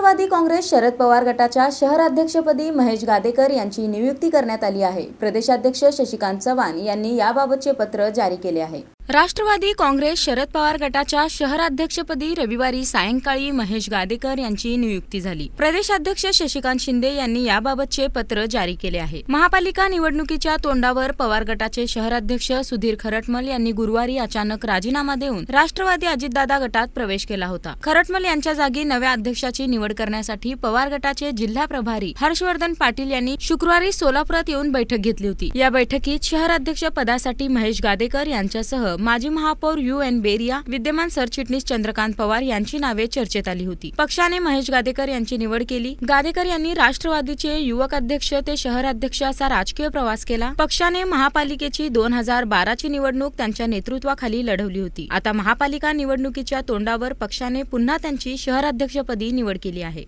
राष्ट्रवादी काँग्रेस शरद पवार गटाच्या शहराध्यक्षपदी महेश गादेकर यांची नियुक्ती करण्यात आली आहे. प्रदेशाध्यक्ष शशिकांत चव्हाण यांनी याबाबतचे पत्र जारी केले आहे. राष्ट्रवादी काँग्रेस शरद पवार गटाच्या शहराध्यक्षपदी रविवारी सायंकाळी महेश गादेकर यांची नियुक्ती झाली. प्रदेशाध्यक्ष शशिकांत शिंदे यांनी याबाबतचे पत्र जारी केले आहे. महापालिका निवडणुकीच्या तोंडावर पवार गटाचे शहराध्यक्ष सुधीर खरटमल यांनी गुरुवारी अचानक राजीनामा देऊन राष्ट्रवादी अजितदादा गटात प्रवेश केला होता. खरटमल यांच्या जागी नव्या अध्यक्षाची निवड करण्यासाठी पवार गटाचे जिल्हा प्रभारी हर्षवर्धन पाटील यांनी शुक्रवारी सोलापुरात येऊन बैठक घेतली होती. या बैठकीत शहराध्यक्ष पदासाठी महेश गादेकर यांच्यासह माजी महापौर यू एन बेरिया विद्यमान सरचिटणीस चंद्रकांत पवार यांची नावे चर्चेत आली होती. पक्षाने महेश गादेकर यांची निवड केली. गादेकर यांनी राष्ट्रवादीचे युवक अध्यक्ष ते शहराध्यक्ष असा राजकीय प्रवास केला. पक्षाने महापालिकेची दोन हजार बाराची निवडणूक त्यांच्या नेतृत्वाखाली लढवली होती. आता महापालिका निवडणुकीच्या तोंडावर पक्षाने पुन्हा त्यांची शहराध्यक्षपदी निवड केली आहे.